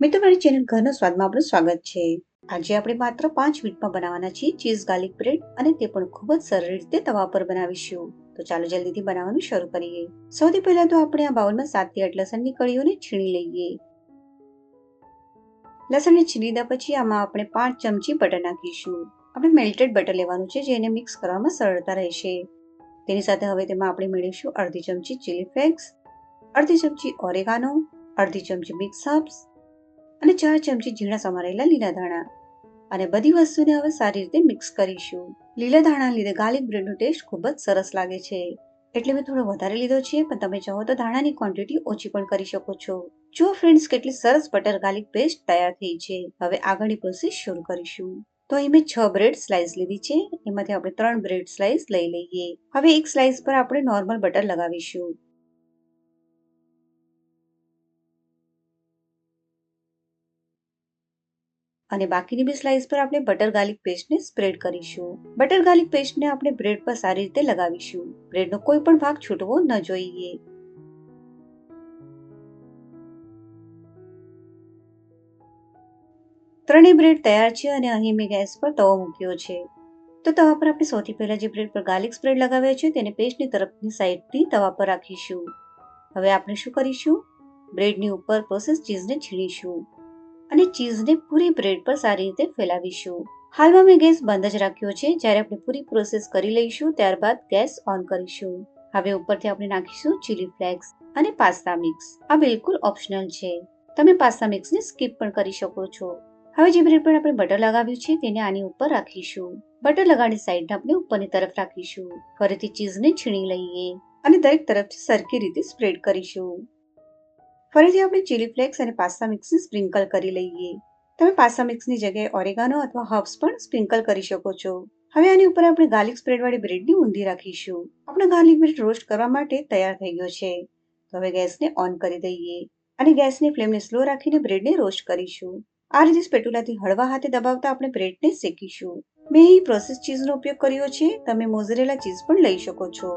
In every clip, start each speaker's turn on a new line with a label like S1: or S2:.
S1: મિત્રો મારી ચેનલ ઘરનો સ્વાદમાં આપનું સ્વાગત છે. આજે આપણે માત્ર પાંચ મિનિટમાં બનાવવાના છીએ ચીઝ ગાર્લિક બ્રેડ અને તે પણ ખૂબ જ સરળ રીતે તવા પર બનાવીશું. તો ચાલો જલ્દીથી બનાવવાનું શરૂ કરીએ. સૌથી પહેલા તો આપણે આ બાઉલમાં સાતથી આઠ લસણની કળીઓને છીણી લઈએ. લસણને છીણી દા પછી આમાં આપણે પાંચ ચમચી બટર નાખીશું. આપણે મેલ્ટેડ બટર લેવાનું છે, જેને મિક્સ કરવામાં સરળતા રહેશે. તેની સાથે હવે તેમાં આપણે મેળવીશું અડધી ચમચી ચીલી ફ્લેક્સ અડધી ચમચી ઓરેગાનો અડધી ચમચી મિક્સ હર્બ્સ અને ચાર ચમચી ઝીણા સમારેલા લીલા ધાણા. અને બધી વસ્તુને હવે સારી રીતે મિક્સ કરીશું. લીલા ધાણા લીધે ગાર્લિક બ્રેડનો ટેસ્ટ ખૂબ જ સરસ લાગે છે. એટલે મેં થોડો વધારે લીધો છે, પણ તમે ચાહો તો ધાણાની ક્વોન્ટિટી ઓછી પણ કરી શકો છો. જો ફ્રેન્ડ્સ કેટલી સરસ બટર ગાર્લિક પેસ્ટ તૈયાર થઈ છે. હવે આગળની પ્રોસેસ શરૂ કરીશું. તો અહીં મેં છ બ્રેડ સ્લાઇસ લીધી છે. એમાંથી આપણે ત્રણ બ્રેડ સ્લાઇસ લઈ લઈએ. હવે એક સ્લાઇસ પર આપણે નોર્મલ બટર લગાવીશું. અને બાકીની બે સ્લાઇસ પર આપણે બટર ગાર્લિક પેસ્ટને સ્પ્રેડ કરીશું. બટર ગાર્લિક પેસ્ટને આપણે બ્રેડ પર સારી રીતે લગાવીશું. બ્રેડનો કોઈ પણ ભાગ છૂટવો ન જોઈએ. ત્રણેય બ્રેડ તૈયાર છે અને અહીં મેં ગેસ પર તવો મૂક્યો છે. તો તવા પર આપણે સૌથી પહેલા જે બ્રેડ પર ગાર્લિક સ્પ્રેડ લગાવ્યા છે તેને પેસ્ટની તરફની સાઈડથી તવા પર રાખીશું. હવે આપણે શું કરીશું? બ્રેડની ઉપર પ્રોસેસ ચીઝને છીણીશું. અને ચીઝને પૂરી બ્રેડ પર સારી રીતે ફેલાવીશું. હાલમાં મેં ગેસ બંધ જ રાખ્યો છે. જ્યારે આપણે પૂરી પ્રોસેસ કરી લઈશું, ત્યારબાદ ગેસ ઓન કરીશું. હવે ઉપરથી આપણે નાખીશું ચીલી ફ્લેક્સ અને પાસ્તા મિક્સ. આ બિલકુલ ઓપ્શનલ છે. તમે પાસ્તા મિક્સને સ્કીપ પણ કરી શકો છો. હવે જે બ્રેડ પર આપણે બટર લગાવ્યું છે, તેને આની ઉપર રાખીશું. બટર લગાડી સાઈડ આપણે ઉપરની તરફ રાખીશું. ફરીથી ચીઝને છીણી લઈએ અને દરેક તરફથી સરખી રીતે સ્પ્રેડ કરીશું. ફરીથી આપણે ચીલી ફ્લેક્સ અને પાસ્તા મિક્સને સ્પ્રિંકલ કરી લઈએ. તમે પાસ્તા મિક્સની જગ્યાએ ઓરેગાનો અથવા હર્બ્સ પણ સ્પ્રિંકલ કરી શકો છો. હવે આની ઉપર આપણે ગાર્લિક સ્પ્રેડવાળી બ્રેડની ઊંધી રાખીશું. આપણો ગાર્લિક બ્રેડ રોસ્ટ કરવા માટે તૈયાર થઈ ગયો છે. તો હવે ગેસને ઓન કરી દઈએ અને ગેસની ફ્લેમને સ્લો રાખીને બ્રેડને રોસ્ટ કરીશું. આ રીતે સ્પેટુલાથી હળવા હાથે દબાવતા આપણે બ્રેડને શેકીશું. મેં અહીં પ્રોસેસ ચીઝનો ઉપયોગ કર્યો છે. તમે મોઝરેલા ચીઝ પણ લઈ શકો છો.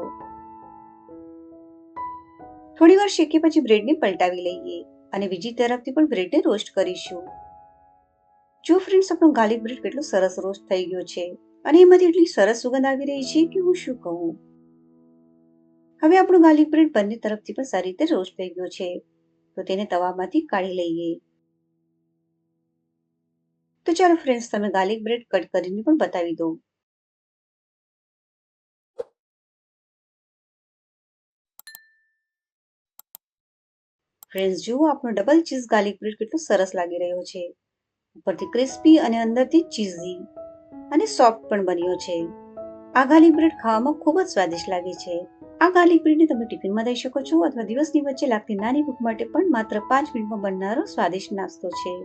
S1: થોડી વાર શેકી પછી બ્રેડને પલટાવી લઈએ અને બીજી તરફથી પણ બ્રેડને રોસ્ટ કરીશું. જો ફ્રેન્ડ્સ આપણો ગાર્લિક બ્રેડ કેટલો સરસ રોસ્ટ થઈ ગયો છે અને એમાંથી એટલી સરસ સુગંધ આવી રહી છે કે હું શું કહું? હવે આપણો ગાર્લિક બ્રેડ બંને તરફથી પણ સારી રીતે રોસ્ટ થઈ ગયો છે. તો તેને તવામાંથી કાઢી લઈએ. તો ચાલો ફ્રેન્ડ્સ તમે ગાર્લિક બ્રેડ કટ કરીને પણ બતાવી દો ફ્રેન્ડ્સ, જુઓ આપણો ડબલ ચીઝ ગાર્લિક બ્રેડ કેટલો સરસ લાગી રહ્યો છે. ઉપરથી ક્રિસ્પી અને અંદરથી ચીઝી અને સોફ્ટ પણ બન્યો છે. આ ગાર્લિક બ્રેડ ખાવામાં ખૂબ જ સ્વાદિષ્ટ લાગે છે. આ ગાર્લિક બ્રેડને તમે ટિફિનમાં દઈ શકો છો અથવા દિવસની વચ્ચે લાગતી નાની ભૂખ માટે પણ માત્ર પાંચ મિનિટમાં બનનારો સ્વાદિષ્ટ નાસ્તો છે.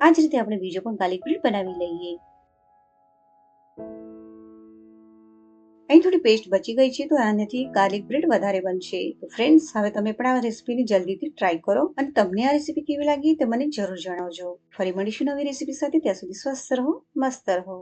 S1: આ જ રીતે આપણે બીજો પણ ગાર્લિક બ્રેડ બનાવી લઈએ. અહીં થોડી પેસ્ટ બચી ગઈ છે, તો આનાથી ગાર્લિક બ્રેડ વધારે બનશે. તો ફ્રેન્ડ્સ હવે તમે પણ આ રેસીપીને જલ્દીથી ટ્રાય કરો અને તમને આ રેસીપી કેવી લાગી તે મને જરૂર જણાવજો. ફરી મળીશું નવી રેસીપી સાથે, ત્યાં સુધી સ્વસ્થ રહો, મસ્ત રહો.